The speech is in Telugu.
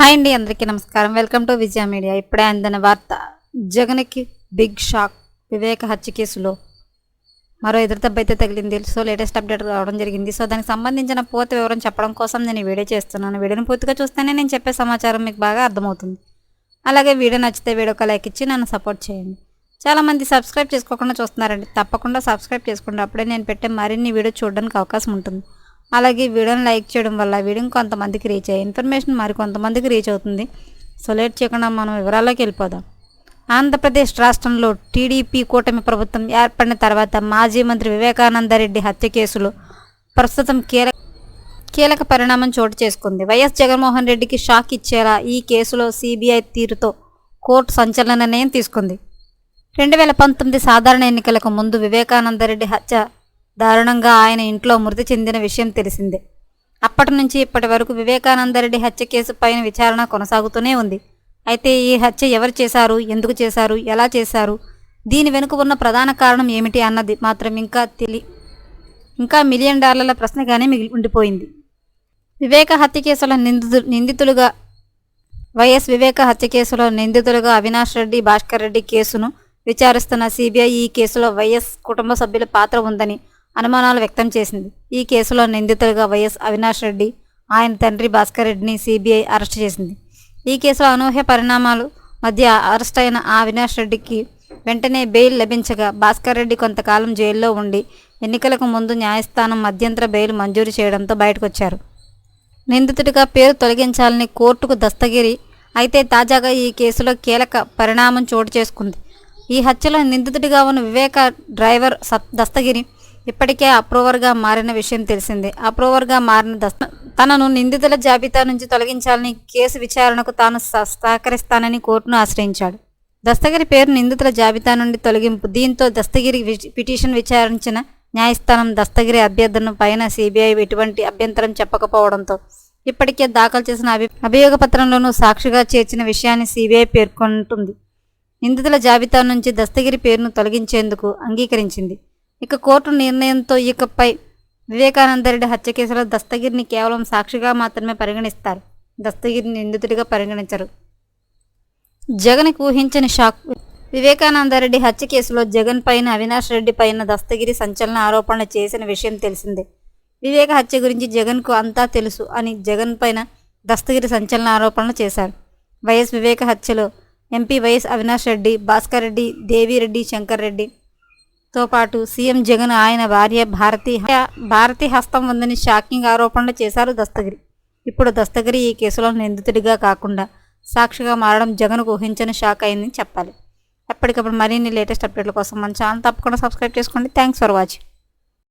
హాయ్ అండి అందరికీ నమస్కారం. Welcome to Vijaya media. ఇప్పుడే అందిన వార్త జగన్కి బిగ్ షాక్ వివేక హత్య కేసులో. మరో ఎదురుదెబ్బ అయితే తగిలింది. సో లేటెస్ట్ అప్డేట్ రావడం జరిగింది. సో దానికి సంబంధించిన పూర్తి వివరం చెప్పడం కోసం నేను వీడియో చేస్తున్నాను. వీడియోని పూర్తిగా చూస్తేనే నేను చెప్పే సమాచారం మీకు బాగా అర్థమవుతుంది. అలాగే వీడియో నచ్చితే వీడియోకి లైక్ ఇచ్చి నన్ను సపోర్ట్ చేయండి. చాలామంది సబ్స్క్రైబ్ చేసుకోకుండా చూస్తున్నారండి. తప్పకుండా సబ్స్క్రైబ్ చేసుకోండి. అప్పుడే నేను పెట్టే మరిన్ని వీడియో చూడడానికి అవకాశం ఉంటుంది. అలాగే వీడియోని లైక్ చేయడం వల్ల వీడియోని కొంతమందికి రీచ్ అయ్యే ఇన్ఫర్మేషన్ మరి కొంతమందికి రీచ్ అవుతుంది. సో లేట్ చేయకుండా మనం వివరాల్లోకి వెళ్ళిపోదాం. ఆంధ్రప్రదేశ్ రాష్ట్రంలో టీడీపీ కూటమి ప్రభుత్వం ఏర్పడిన తర్వాత మాజీ మంత్రి వివేకానందరెడ్డి హత్య కేసులో ప్రస్తుతం కీలక కీలక పరిణామం చోటు చేసుకుంది. వైఎస్ జగన్మోహన్ రెడ్డికి షాక్ ఇచ్చేలా ఈ కేసులో సిబిఐ తీరుతో కోర్టు సంచలన నిర్ణయం తీసుకుంది. రెండు వేల పంతొమ్మిది సాధారణ ఎన్నికలకు ముందు వివేకానందరెడ్డి హత్య దారుణంగా ఆయన ఇంట్లో మృతి చెందిన విషయం తెలిసిందే. అప్పటి నుంచి ఇప్పటి వరకు వివేకానందరెడ్డి హత్య కేసు పైన విచారణ కొనసాగుతూనే ఉంది. అయితే ఈ హత్య ఎవరు చేశారు? ఎందుకు చేశారు? ఎలా చేశారు? దీని వెనుక ఉన్న ప్రధాన కారణం ఏమిటి అన్నది మాత్రం ఇంకా తెలి ఇంకా మిలియన్ డాలర్ల ప్రశ్నగానే మిగిలి ఉండిపోయింది. వివేక హత్య కేసులో నిందితు నిందితులుగా వైఎస్ వివేక హత్య కేసులో నిందితులుగా అవినాష్ రెడ్డి భాస్కర్ రెడ్డి కేసును విచారిస్తున్న సిబిఐ ఈ కేసులో వైఎస్ కుటుంబ సభ్యుల పాత్ర ఉందని అనుమానాలు వ్యక్తం చేసింది. ఈ కేసులో నిందితులుగా వైఎస్ అవినాష్ రెడ్డి ఆయన తండ్రి భాస్కర్ రెడ్డిని సిబిఐ అరెస్ట్ చేసింది. ఈ కేసులో అనూహ్య పరిణామాలు మధ్య అరెస్ట్ అయిన ఆ అవినాష్ రెడ్డికి వెంటనే బెయిల్ లభించగా భాస్కర్ రెడ్డి కొంతకాలం జైల్లో ఉండి ఎన్నికలకు ముందు న్యాయస్థానం మధ్యంతర బెయిల్ మంజూరు చేయడంతో బయటకొచ్చారు. నిందితుడిగా పేరు తొలగించాలని కోర్టుకు దస్తగిరి అయితే తాజాగా ఈ కేసులో కీలక పరిణామం చోటు చేసుకుంది. ఈ హత్యలో నిందితుడిగా ఉన్న వివేక డ్రైవర్ దస్తగిరి ఇప్పటికే అప్రూవర్గా మారిన విషయం తెలిసిందే. అప్రూవర్గా మారిన దస్త తనను నిందితుల జాబితా నుంచి తొలగించాలని కేసు విచారణకు తాను స- సహకరిస్తానని కోర్టును ఆశ్రయించాడు. దస్తగిరి పేరు నిందితుల జాబితా నుండి తొలగింపు దీంతో దస్తగిరి పిటిషన్ విచారించిన న్యాయస్థానం దస్తగిరి అభ్యర్థన పైన సిబిఐ ఎటువంటి అభ్యంతరం చెప్పకపోవడంతో ఇప్పటికే దాఖలు చేసిన అభి అభియోగ పత్రంలోనూ సాక్షిగా చేర్చిన విషయాన్ని సిబిఐ పేర్కొంటుంది. నిందితుల జాబితా నుంచి దస్తగిరి పేరును తొలగించేందుకు అంగీకరించింది. ఇక కోర్టు నిర్ణయంతో ఇకపై వివేకానందరెడ్డి హత్య కేసులో దస్తగిరిని కేవలం సాక్షిగా మాత్రమే పరిగణిస్తారు. దస్తగిరిని నిందితుడిగా పరిగణించరు. జగన్కి ఊహించని షాక్. వివేకానందరెడ్డి హత్య కేసులో జగన్ పైన అవినాష్ రెడ్డి పైన దస్తగిరి సంచలన ఆరోపణలు చేసిన విషయం తెలిసిందే. వివేక హత్య గురించి జగన్కు అంతా తెలుసు అని జగన్ పైన దస్తగిరి సంచలన ఆరోపణలు చేశారు. వైఎస్ వివేక హత్యలో ఎంపీ వైఎస్ అవినాష్ రెడ్డి భాస్కర్ రెడ్డి దేవిరెడ్డి శంకర్ రెడ్డి. తో పాటు సీఎం జగన్ ఆయన భార్య భారతి భారతి హస్తం ఉందని షాకింగ్ ఆరోపణలు చేశారు దస్తగిరి. ఇప్పుడు దస్తగిరి ఈ కేసులో నిందితుడిగా కాకుండా సాక్షిగా మారడం జగన్కు ఊహించని షాక్ అయిందని చెప్పాలి. ఎప్పటికప్పుడు మరిన్ని లేటెస్ట్ అప్డేట్ల కోసం మన ఛానల్ తప్పకుండా సబ్స్క్రైబ్ చేసుకోండి. Thanks for watching.